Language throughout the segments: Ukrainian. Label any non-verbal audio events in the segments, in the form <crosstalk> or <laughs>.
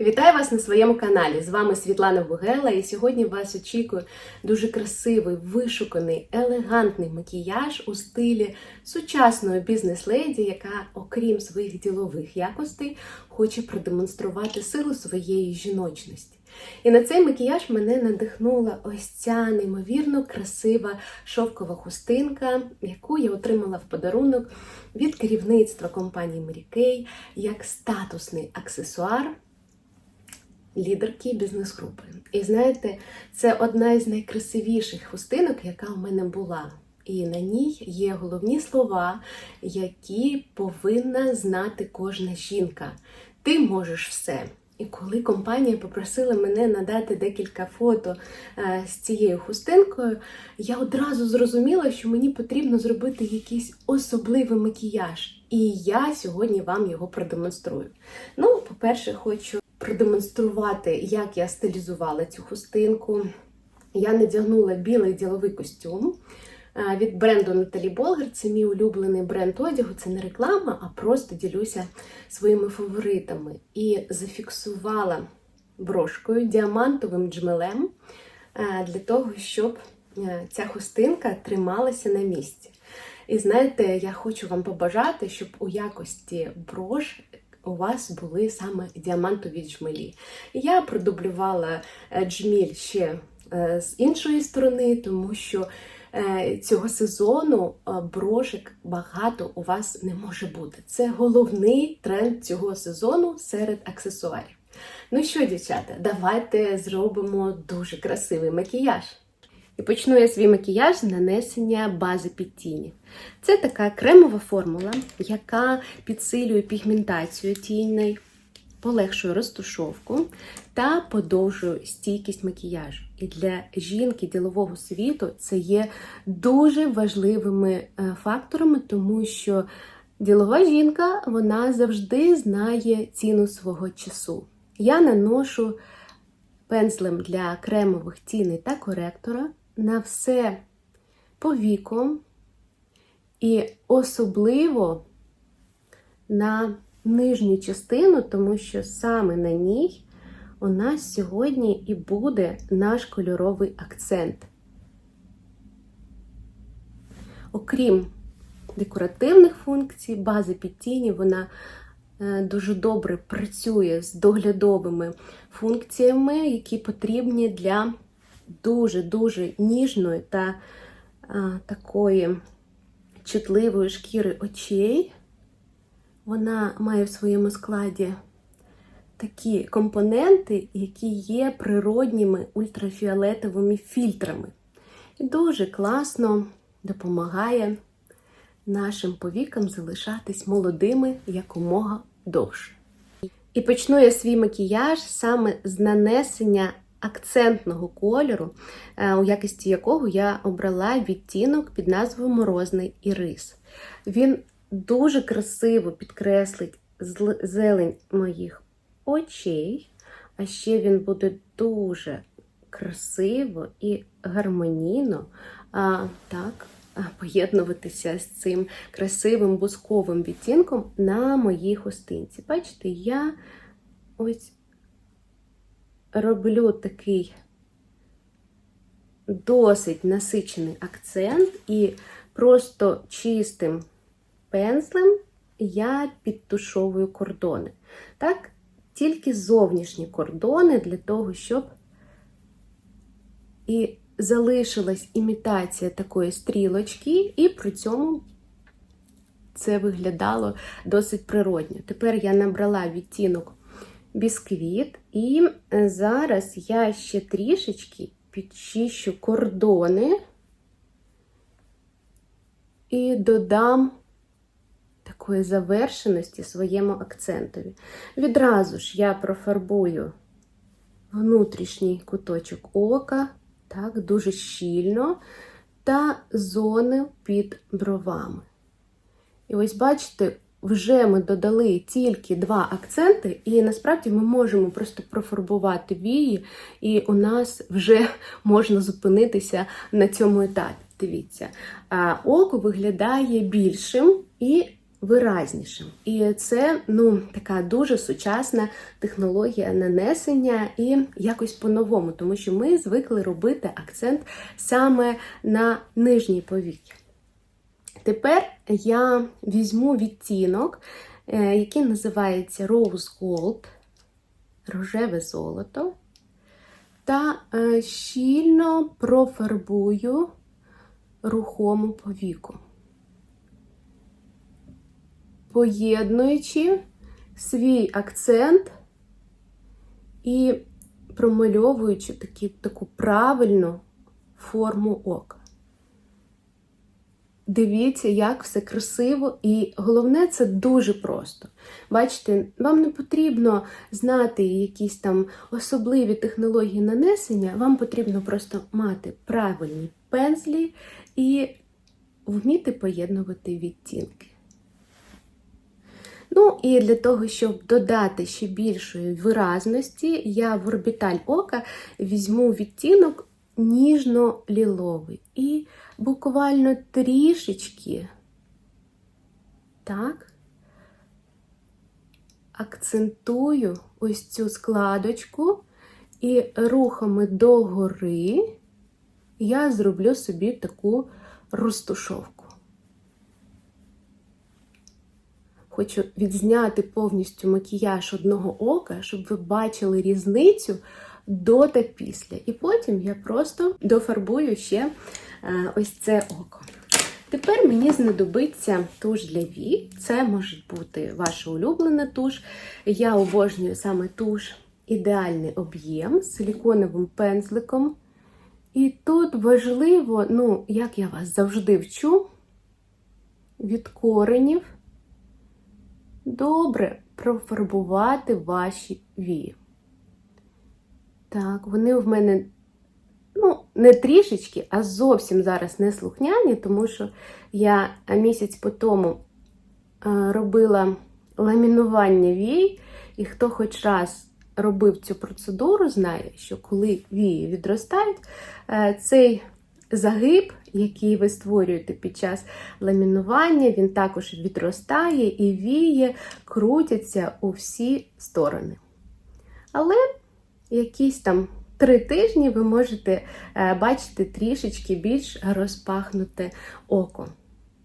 Вітаю вас на своєму каналі. З вами Світлана Бугела, і сьогодні вас очікує дуже красивий, вишуканий, елегантний макіяж у стилі сучасної бізнес-леді, яка, окрім своїх ділових якостей, хоче продемонструвати силу своєї жіночності. І на цей макіяж мене надихнула ось ця неймовірно красива шовкова хустинка, яку я отримала в подарунок від керівництва компанії Mary як статусний аксесуар лідерки бізнес-групи. І знаєте, це одна із найкрасивіших хустинок, яка у мене була. І на ній є головні слова, які повинна знати кожна жінка. Ти можеш все. І коли компанія попросила мене надати декілька фото е, з цією хустинкою, я одразу зрозуміла, що мені потрібно зробити якийсь особливий макіяж. І я сьогодні вам його продемонструю. Ну, по-перше, хочу продемонструвати, як я стилізувала цю хустинку. Я надягнула білий діловий костюм е, від бренду Наталі Болгар. Це мій улюблений бренд одягу. Це не реклама, а просто ділюся своїми фаворитами. І зафіксувала брошкою діамантовим джмелем е, для того, щоб е, ця хустинка трималася на місці. І знаєте, я хочу вам побажати, щоб у якості брош у вас були саме діамантові джмелі. Я продублювала е, джміль ще е, з іншої сторони, тому що е, цього сезону брошек багато у вас не може бути. Це головний тренд цього сезону серед аксесуарів. Ну що, дівчата, давайте зробимо дуже красивий макіяж. І почну я свій макіяж з нанесення бази під тіні. Це така кремова формула, яка підсилює пігментацію тіней, полегшує розтушовку та подовжує стійкість макіяжу. І для жінки ділового світу це є дуже важливими е, факторами, тому що ділова жінка вона завжди знає ціну свого часу. Я наношу пензлем для кремових тіней та коректора на все по і особливо на нижню частину, тому що саме на ній у нас сьогодні і буде наш кольоровий акцент. Окрім декоративних функцій, бази підтіні, вона е, дуже добре працює з доглядовими функціями, які потрібні для дуже-дуже ніжної та а, такої чутливої шкіри очей. Вона має в своєму складі такі компоненти, які є природніми ультрафіолетовими фільтрами. І дуже класно допомагає нашим повікам залишатись молодими якомога довше. І почну я свій макіяж саме з нанесення акцентного кольору, е, у якості якого я обрала відтінок під назвою Морозний ірис. Він дуже красиво підкреслить зелень моїх очей, а ще він буде дуже красиво і гармонійно а, так, поєднуватися з цим красивим бусковим відтінком на моїй хустинці. Бачите, я ось роблю такий досить насичений акцент, і просто чистим пензлем я підтушовую кордони. Так, тільки зовнішні кордони для того, щоб і залишилась імітація такої стрілочки, і при цьому це виглядало досить природньо. Тепер я набрала відтінок бісквіт. І е, зараз я ще трішечки підчищу кордони і додам такої завершеності своєму акцентові. Відразу ж я профарбую внутрішній куточок ока, так, дуже щільно, та зони під бровами. І ось бачите, вже ми додали тільки два акценти, і насправді ми можемо просто профарбувати вії, і у нас вже <laughs> можна зупинитися на цьому етапі. Дивіться, око виглядає більшим і виразнішим. І це ну, така дуже сучасна технологія нанесення і якось по-новому, тому що ми звикли робити акцент саме на нижній повіки. Тепер я візьму відтінок, е, який називається Rose Gold, рожеве золото, та е, щільно профарбую рухому повіку, поєднуючи свій акцент і промальовуючи такі, таку правильну форму ока. Дивіться, як все красиво, і головне, це дуже просто. Бачите, вам не потрібно знати якісь там особливі технології нанесення, вам потрібно просто мати правильні пензлі і вміти поєднувати відтінки. Ну, і для того, щоб додати ще більшої виразності, я в орбіталь ока візьму відтінок ніжно-ліловий. І буквально трішечки, так, акцентую ось цю складочку і рухами догори я зроблю собі таку розтушовку. Хочу відзняти повністю макіяж одного ока, щоб ви бачили різницю до та після. І потім я просто дофарбую ще е, ось це око. Тепер мені знадобиться туш для вій. Це може бути ваша улюблена туш. Я обожнюю саме туш ідеальний об'єм з силіконовим пензликом. І тут важливо, ну, як я вас завжди вчу, від коренів добре профарбувати ваші вії. Так, вони в мене, ну, не трішечки, а зовсім зараз не слухняні, тому що я місяць по тому робила ламінування вій, і хто хоч раз робив цю процедуру, знає, що коли вії відростають, цей загиб, який ви створюєте під час ламінування, він також відростає і вії крутяться у всі сторони. Але якісь там три тижні ви можете е, бачити трішечки більш розпахнуте око.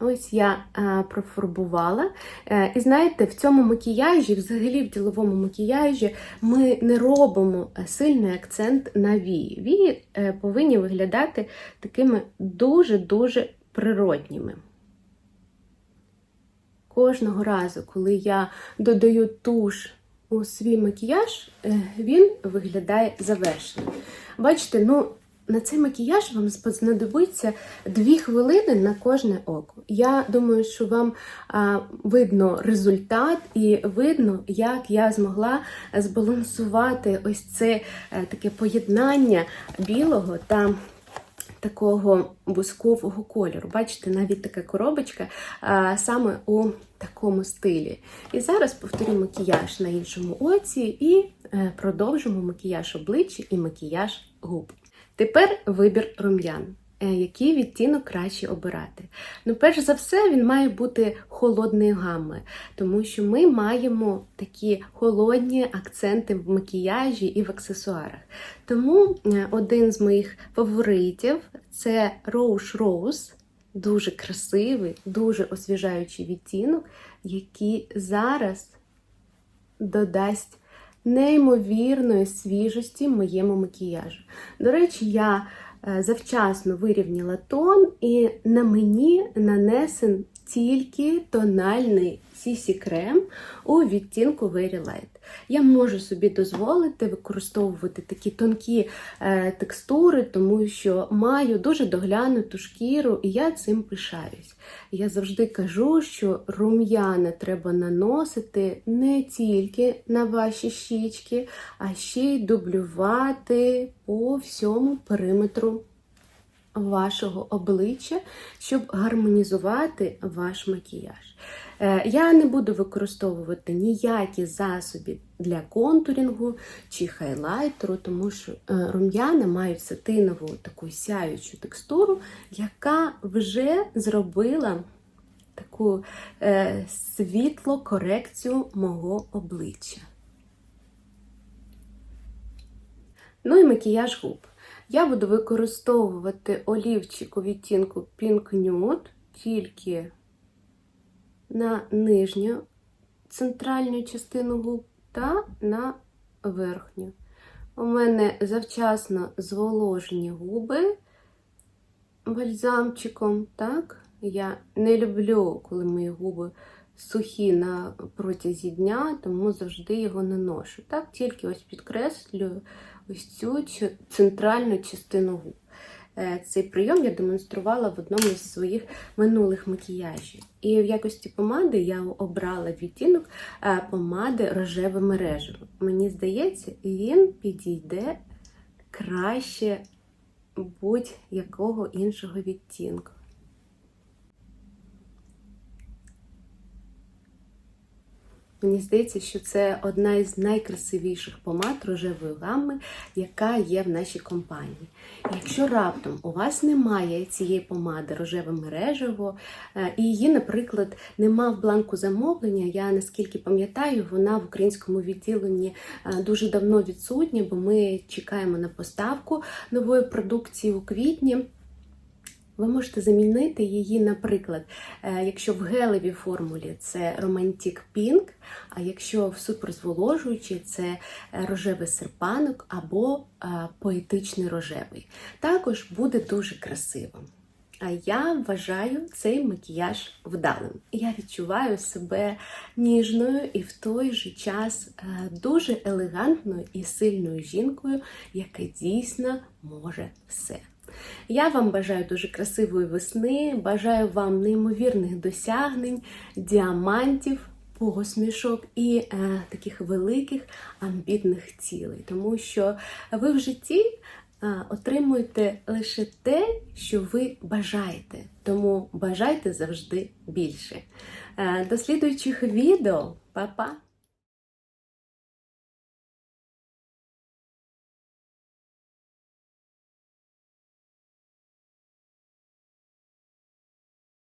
Ось я а, профарбувала. Е, і знаєте, в цьому макіяжі, взагалі в діловому макіяжі, ми не робимо сильний акцент на вії. Вії е, повинні виглядати такими дуже-дуже природніми. Кожного разу, коли я додаю туш у свій макіяж, е, він виглядає завершеним. Бачите, ну, на цей макіяж вам знадобиться 2 хвилини на кожне око. Я думаю, що вам а, видно результат і видно, як я змогла збалансувати ось це а, е, таке поєднання білого та такого бускового кольору. Бачите, навіть така коробочка а, саме у такому стилі. І зараз повторю макіяж на іншому оці і е, продовжимо макіяж обличчя і макіяж губ. Тепер вибір рум'ян. Е, який відтінок краще обирати? Ну, перш за все, він має бути холодної гами, тому що ми маємо такі холодні акценти в макіяжі і в аксесуарах. Тому е, один з моїх фаворитів це Rose Rose, дуже красивий, дуже освіжаючий відтінок, який зараз додасть неймовірної свіжості моєму макіяжу. До речі, я завчасно вирівняла тон, і на мені нанесен тільки тональний CC крем у відтінку Very Light. Я можу собі дозволити використовувати такі тонкі е, текстури, тому що маю дуже доглянуту шкіру, і я цим пишаюсь. Я завжди кажу, що рум'яна треба наносити не тільки на ваші щічки, а ще й дублювати по всьому периметру вашого обличчя, щоб гармонізувати ваш макіяж. Е, я не буду використовувати ніякі засоби для контурінгу чи хайлайтеру, тому що е, рум'яна мають сатинову таку сяючу текстуру, яка вже зробила таку е, світло корекцію мого обличчя. Ну і макіяж губ. Я буду використовувати олівчик у відтінку Pink Nude тільки на нижню центральну частину губ та на верхню. У мене завчасно зволожені губи бальзамчиком, так? Я не люблю, коли мої губи сухі на протязі дня, тому завжди його наношу. Так, тільки ось підкреслюю ось цю центральну частину губ. Е, цей прийом я демонструвала в одному з своїх минулих макіяжів. І в якості помади я обрала відтінок е, помади рожеве мережево. Мені здається, він підійде краще будь-якого іншого відтінку. Мені здається, що це одна із найкрасивіших помад рожевої гами, яка є в нашій компанії. Якщо раптом у вас немає цієї помади рожеве мережево, е, і її, наприклад, нема в бланку замовлення, я наскільки пам'ятаю, вона в українському відділенні е, дуже давно відсутня, бо ми чекаємо на поставку нової продукції у квітні. Ви можете замінити її, наприклад, е, якщо в гелевій формулі це Romantic Pink, а якщо в суперзволожуючій це рожевий серпанок або е, поетичний рожевий. Також буде дуже красивим. А я вважаю цей макіяж вдалим. Я відчуваю себе ніжною і в той же час е, дуже елегантною і сильною жінкою, яка дійсно може все. Я вам бажаю дуже красивої весни, бажаю вам неймовірних досягнень, діамантів, посмішок і е, таких великих амбітних цілей, тому що ви в житті е, отримуєте лише те, що ви бажаєте. Тому бажайте завжди більше. Е, до слідуючих відео, Па-па!